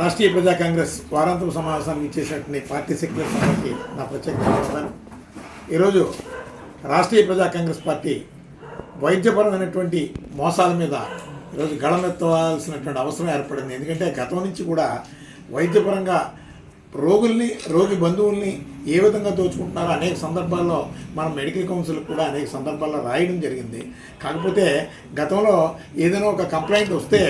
రాష్ట్రీయ ప్రజా కాంగ్రెస్ వారాంతపు సమావేశానికి ఇచ్చేసినటువంటి పార్టీ సెక్రటరీ సభకి నా ప్రత్యేక ధన్యవాదాలు ఈరోజు రాష్ట్రీయ ప్రజా కాంగ్రెస్ పార్టీ వైద్యపరమైనటువంటి మోసాల మీద ఈరోజు గళమెత్తవలసినటువంటి అవసరం ఏర్పడింది. ఎందుకంటే గతం నుంచి కూడా వైద్యపరంగా రోగుల్ని రోగి బంధువుల్ని ఏ విధంగా దోచుకుంటున్నారో అనేక సందర్భాల్లో మన మెడికల్ కౌన్సిల్ కూడా అనేక సందర్భాల్లో రాయడం జరిగింది. కాకపోతే గతంలో ఏదైనా ఒక కంప్లైంట్ వస్తే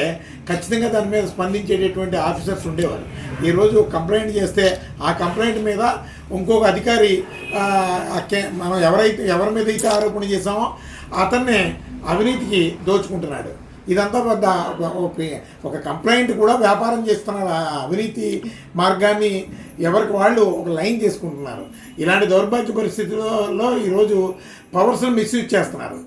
ఖచ్చితంగా దాని మీద స్పందించేటటువంటి ఆఫీసర్స్ ఉండేవారు. ఈరోజు కంప్లైంట్ చేస్తే ఆ కంప్లైంట్ మీద ఇంకొక అధికారి మనం ఎవరైతే ఎవరి మీద అయితే ఆరోపణ చేశామో అతన్నే అవినీతికి దోచుకుంటున్నాడు. ఇదంతా పెద్ద ఒక- ఒక కంప్లైంట్ కూడా వ్యాపారం చేస్తున్నారు అవినీతి మార్గాన్ని ఎవరికి వాళ్ళు ఒక లైన్ చేసుకుంటున్నారు ఇలాంటి దౌర్భాగ్య పరిస్థితుల్లో ఈరోజు పవర్స్ని మిస్యూజ్ చేస్తున్నారు.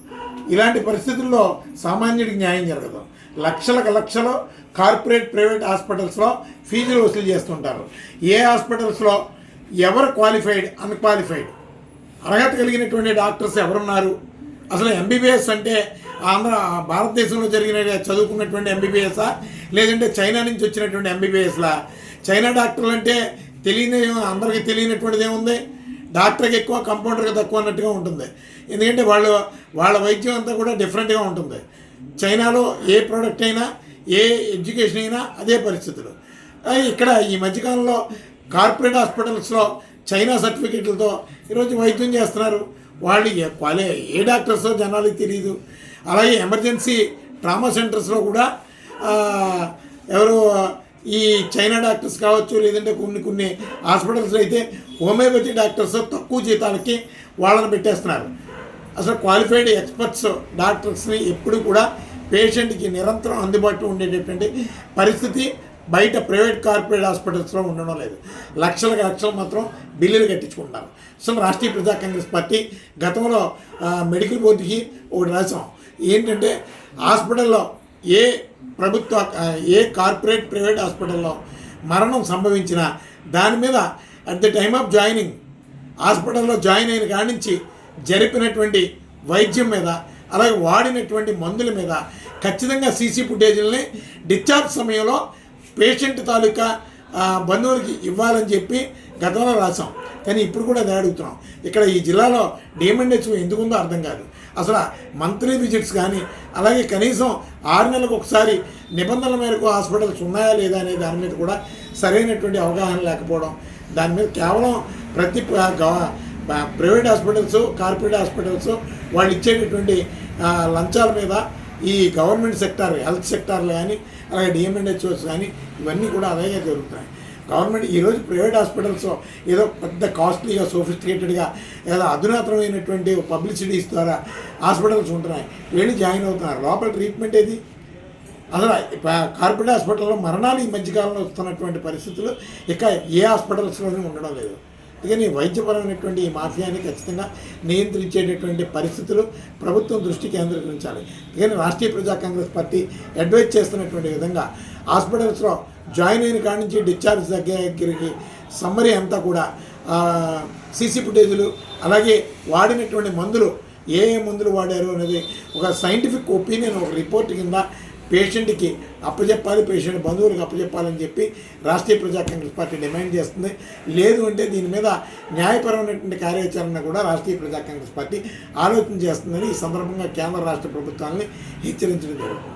ఇలాంటి పరిస్థితుల్లో సామాన్యుడికి న్యాయం జరగదు. లక్షలకు లక్షలు కార్పొరేట్ ప్రైవేట్ హాస్పిటల్స్లో ఫీజులు వసూలు చేస్తుంటారు. ఏ హాస్పిటల్స్లో ఎవరు క్వాలిఫైడ్ అన్క్వాలిఫైడ్? అర్హత కలిగినటువంటి డాక్టర్స్ ఎవరున్నారు? అసలు ఎంబీబీఎస్ అంటే ఆంధ్ర భారతదేశంలో జరిగిన చదువుకున్నటువంటి ఎంబీబీఎస్ఆ లేదంటే చైనా నుంచి వచ్చినటువంటి ఎంబీబీఎస్లా చైనా డాక్టర్లు అంటే తెలియని అందరికీ తెలియనటువంటిది ఏముంది? డాక్టర్కి ఎక్కువ కంపౌండర్కి తక్కువ అన్నట్టుగా ఉంటుంది. ఎందుకంటే వాళ్ళు వాళ్ళ వైద్యం అంతా కూడా డిఫరెంట్గా ఉంటుంది. చైనాలో ఏ ప్రోడక్ట్ అయినా ఏ ఎడ్యుకేషన్ అయినా అదే పరిస్థితులు. ఇక్కడ ఈ మధ్యకాలంలో కార్పొరేట్ హాస్పిటల్స్లో చైనా సర్టిఫికెట్లతో ఈరోజు వైద్యం చేస్తున్నారు. వాళ్ళు ఏ క్వాలే ఏ డాక్టర్సో జనాలకి తెలియదు అలాగే ఎమర్జెన్సీ ట్రామా సెంటర్స్లో కూడా ఎవరు ఈ చైనా డాక్టర్స్ కావచ్చు లేదంటే కొన్ని కొన్ని హాస్పిటల్స్లో అయితే హోమియోపతి డాక్టర్స్ తక్కువ జీతాలకి వాళ్ళని పెట్టేస్తున్నారు. అసలు క్వాలిఫైడ్ ఎక్స్పర్ట్స్ డాక్టర్స్ని ఎప్పుడు కూడా పేషెంట్కి నిరంతరం అందుబాటులో ఉండేటటువంటి పరిస్థితి బయట ప్రైవేట్ కార్పొరేట్ హాస్పిటల్స్లో ఉండడం లేదు. లక్షలకు లక్షలు మాత్రం బిల్లులు కట్టించుకుంటున్నారు. అసలు రాష్ట్రీయ ప్రజా కాంగ్రెస్ పార్టీ గతంలో మెడికల్ బోర్డుకి ఒకటి రాసాం ఏంటంటే హాస్పిటల్లో ఏ ప్రభుత్వ ఏ కార్పొరేట్ ప్రైవేట్ హాస్పిటల్లో మరణం సంభవించిన దాని మీద at the time of joining హాస్పిటల్లో జాయిన్ అయిన కాడి నుంచి జరిపినటువంటి వైద్యం మీద అలాగే వాడినటువంటి మందుల మీద ఖచ్చితంగా సీసీ ఫుటేజీలని డిశ్చార్జ్ సమయంలో పేషెంట్ తాలూకా బంధువులకి ఇవ్వాలని చెప్పి గతంలో రాసాం కానీ ఇప్పుడు కూడా అదే అడుగుతున్నాం. ఇక్కడ ఈ జిల్లాలో డిఎంఎండ్హెచ్ ఎందుకుందో అర్థం కాదు. అసలు మంత్లీ విజిట్స్ కానీ అలాగే కనీసం ఆరు నెలలకు ఒకసారి నిబంధనల మేరకు హాస్పిటల్స్ ఉన్నాయా లేదా అనే దాని మీద కూడా సరైనటువంటి అవగాహన లేకపోవడం దాని మీద కేవలం ప్రతి ప్రైవేట్ హాస్పిటల్స్ కార్పొరేట్ హాస్పిటల్స్ వాళ్ళు ఇచ్చేటటువంటి లంచాల మీద ఈ గవర్నమెంట్ సెక్టార్ హెల్త్ సెక్టార్లు కానీ అలాగే డిఎంఎన్హెచ్ఓస్ కానీ ఇవన్నీ కూడా అలాగే జరుగుతున్నాయి. గవర్నమెంట్ ఈరోజు ప్రైవేట్ హాస్పిటల్స్ ఏదో పెద్ద కాస్ట్లీగా సోఫిస్టికేటెడ్గా ఏదో అధునాతనమైనటువంటి పబ్లిసిటీస్ ద్వారా హాస్పిటల్స్ ఉంటున్నాయి. వెళ్ళి జాయిన్ అవుతున్నారు. లోపల ట్రీట్మెంట్ ఏది? అసలు కార్పొరేట్ హాస్పిటల్లో మరణాలు ఈ మధ్యకాలంలో వస్తున్నటువంటి పరిస్థితులు ఇక ఏ హాస్పిటల్స్లోనే ఉండడం లేదు. అందుకని వైద్యపరమైనటువంటి ఈ మాఫియాని ఖచ్చితంగా నియంత్రించేటటువంటి పరిస్థితులు ప్రభుత్వం దృష్టి కేంద్రీకరించాలి. అందుకని రాష్ట్రీయ ప్రజా కాంగ్రెస్ పార్టీ అడ్వైజ్ చేస్తున్నటువంటి విధంగా హాస్పిటల్స్లో జాయిన్ అయిన కాడి నుంచి డిశ్చార్జ్ దగ్గరికి సమ్మరీ అంతా కూడా సీసీ ఫుటేజీలు అలాగే వాడినటువంటి మందులు ఏ ఏ మందులు వాడారు అనేది ఒక సైంటిఫిక్ ఒపీనియన్ ఒక రిపోర్ట్ కింద పేషెంట్కి అప్పచెప్పాలి పేషెంట్ బంధువులకు అప్పచెప్పాలని చెప్పి రాష్ట్రీయ ప్రజా కాంగ్రెస్ పార్టీ డిమాండ్ చేస్తుంది. లేదు అంటే దీని మీద న్యాయపరమైనటువంటి కార్యాచరణ కూడా రాష్ట్రీయ ప్రజా కాంగ్రెస్ పార్టీ ఆలోచన చేస్తుందని ఈ సందర్భంగా కేంద్ర రాష్ట్ర ప్రభుత్వాన్ని హెచ్చరించడం జరుగుతుంది.